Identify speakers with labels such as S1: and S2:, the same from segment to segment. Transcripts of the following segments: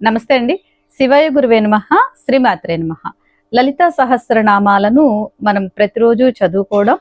S1: నమస్తే అండి. శివయ గురువే నమ శ్రీమాత్రే నమ. లలిత సహస్రనామాలను మనం ప్రతిరోజు చదువుకోవడం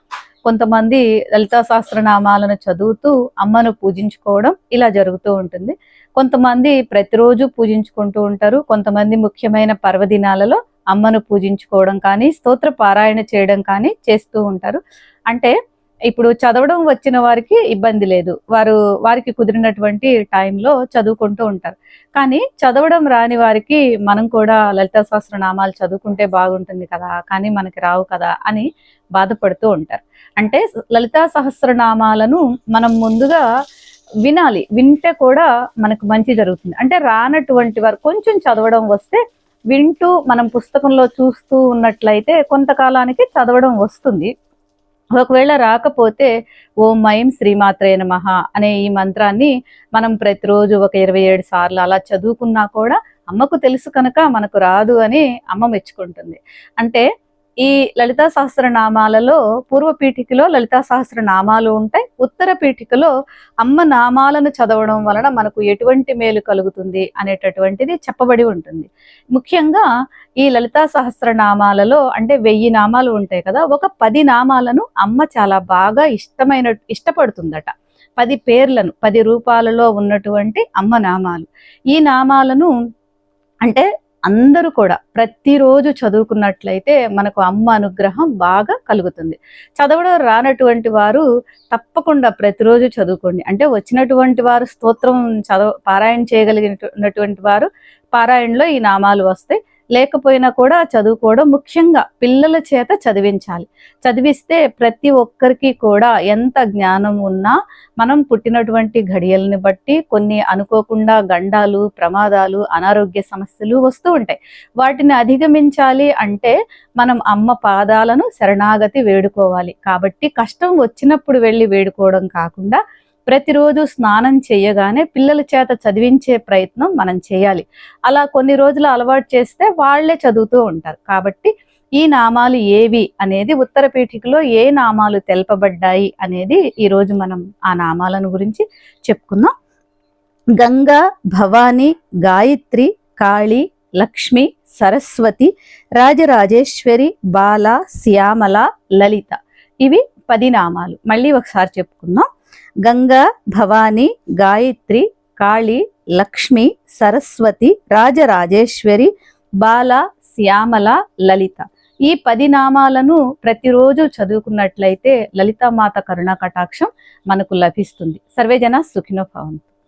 S1: కొంతమంది లలితా సహస్రనామాలను చదువుతూ అమ్మను పూజించుకోవడం ఇలా జరుగుతూ ఉంటుంది. కొంతమంది ప్రతిరోజు పూజించుకుంటూ ఉంటారు. కొంతమంది ముఖ్యమైన పర్వదినాలలో అమ్మను పూజించుకోవడం కానీ స్తోత్ర పారాయణ చేయడం కానీ చేస్తూ ఉంటారు. అంటే ఇప్పుడు చదవడం వచ్చిన వారికి ఇబ్బంది లేదు. వారు వారికి కుదిరినటువంటి టైంలో చదువుకుంటూ ఉంటారు. కానీ చదవడం రాని వారికి మనం కూడా లలితా సహస్రనామాలు చదువుకుంటే బాగుంటుంది కదా కానీ మనకి రావు కదా అని బాధపడుతూ ఉంటారు. అంటే లలితా సహస్రనామాలను మనం ముందుగా వినాలి. వింటే కూడా మనకు మంచి జరుగుతుంది. అంటే రానటువంటి వారు కొంచెం చదవడం వస్తే వింటూ మనం పుస్తకంలో చూస్తూ ఉన్నట్లయితే కొంతకాలానికి చదవడం వస్తుంది. ఒకవేళ రాకపోతే ఓం మయం శ్రీమాత్రే నమః అనే ఈ మంత్రాన్ని మనం ప్రతిరోజు ఒక ఇరవై ఏడు సార్లు అలా చదువుకున్నా కూడా అమ్మకు తెలుసు కనుక మనకు రాదు అని అమ్మ మెచ్చుకుంటుంది. అంటే ఈ లలితా సహస్రనామాలలో పూర్వ పీఠికలో లలితా సహస్రనామాలు ఉంటాయి. ఉత్తర పీఠికలో అమ్మ నామాలను చదవడం వలన మనకు ఎటువంటి మేలు కలుగుతుంది అనేటటువంటిది చెప్పబడి ఉంటుంది. ముఖ్యంగా ఈ లలితా సహస్రనామాలలో అంటే వెయ్యి నామాలు ఉంటాయి కదా ఒక పది నామాలను అమ్మ చాలా బాగా ఇష్టమైన ఇష్టపడుతుందట. పది పేర్లను పది రూపాలలో ఉన్నటువంటి అమ్మ నామాలు. ఈ నామాలను అంటే అందరూ కూడా ప్రతిరోజు చదువుకున్నట్లయితే మనకు అమ్మ అనుగ్రహం బాగా కలుగుతుంది. చదవడం రానటువంటి వారు తప్పకుండా ప్రతిరోజు చదువుకోండి. అంటే వచ్చినటువంటి వారు స్తోత్రం చదవ పారాయణ చేయగలిగినటువంటి వారు పారాయణలో ఈ నామాలు వస్తాయి. లేకపోయినా కూడా చదువుకోవడం ముఖ్యంగా పిల్లల చేత చదివించాలి. చదివిస్తే ప్రతి ఒక్కరికి కూడా ఎంత జ్ఞానం ఉన్నా మనం పుట్టినటువంటి ఘడియల్ని బట్టి కొన్ని అనుకోకుండా గండాలు ప్రమాదాలు అనారోగ్య సమస్యలు వస్తూ ఉంటాయి. వాటిని అధిగమించాలి అంటే మనం అమ్మ పాదాలను శరణాగతి వేడుకోవాలి. కాబట్టి కష్టం వచ్చినప్పుడు వెళ్ళి వేడుకోవడం కాకుండా ప్రతిరోజు స్నానం చేయగానే పిల్లల చేత చదివించే ప్రయత్నం మనం చేయాలి. అలా కొన్ని రోజులు అలవాటు చేస్తే వాళ్ళే చదువుతూ ఉంటారు. కాబట్టి ఈ నామాలు ఏవి అనేది ఉత్తర పీఠికలో ఏ నామాలు తెలపబడ్డాయి అనేది ఈరోజు మనం ఆ నామాలను గురించి చెప్పుకుందాం. గంగా భవానీ గాయత్రి కాళి లక్ష్మి సరస్వతి రాజరాజేశ్వరి బాల శ్యామల లలిత. ఇవి పది నామాలు. మళ్ళీ ఒకసారి చెప్పుకుందాం. గంగా భవాని గాయత్రి కాళి లక్ష్మి సరస్వతి రాజరాజేశ్వరి బాల శ్యామల లలిత. ఈ పది నామాలను ప్రతిరోజు చదువుకున్నట్లయితే లలితామాత కరుణా కటాక్షం మనకు లభిస్తుంది. సర్వేజన సుఖినో భవంతు.